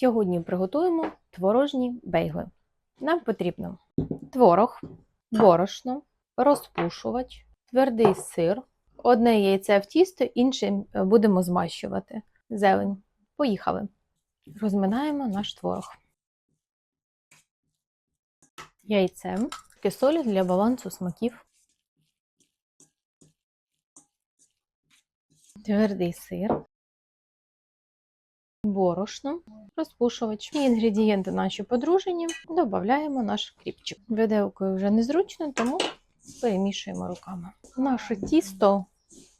Сьогодні приготуємо творожні бейгли. Нам потрібно творог, борошно, розпушувач, твердий сир, одне яйце в тісто, іншим е, будемо змащувати. Зелень. Поїхали. Розминаємо наш творог. Яйце, солі для балансу смаків. Твердий сир, борошно, розпушувач. І інгредієнти наші подружені. Додаємо наш кріпчик. Виделкою вже незручно, тому перемішуємо руками. Наше тісто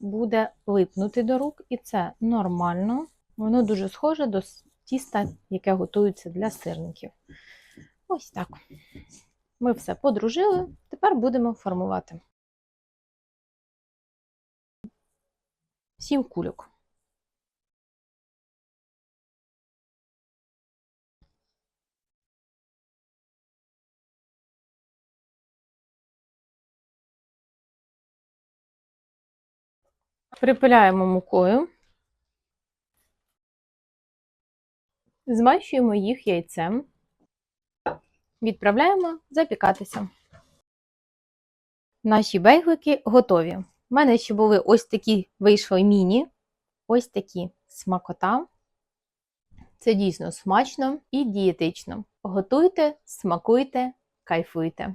буде липнути до рук, і це нормально. Воно дуже схоже до тіста, яке готується для сирників. Ось так. Ми все подружили, тепер будемо формувати. Сім кульок. Припиляємо мукою. Змащуємо їх яйцем. Відправляємо запікатися. Наші бейглики готові. У мене ще були ось такі вийшли міні, ось такі смакота. Це дійсно смачно і дієтично. Готуйте, смакуйте, кайфуйте.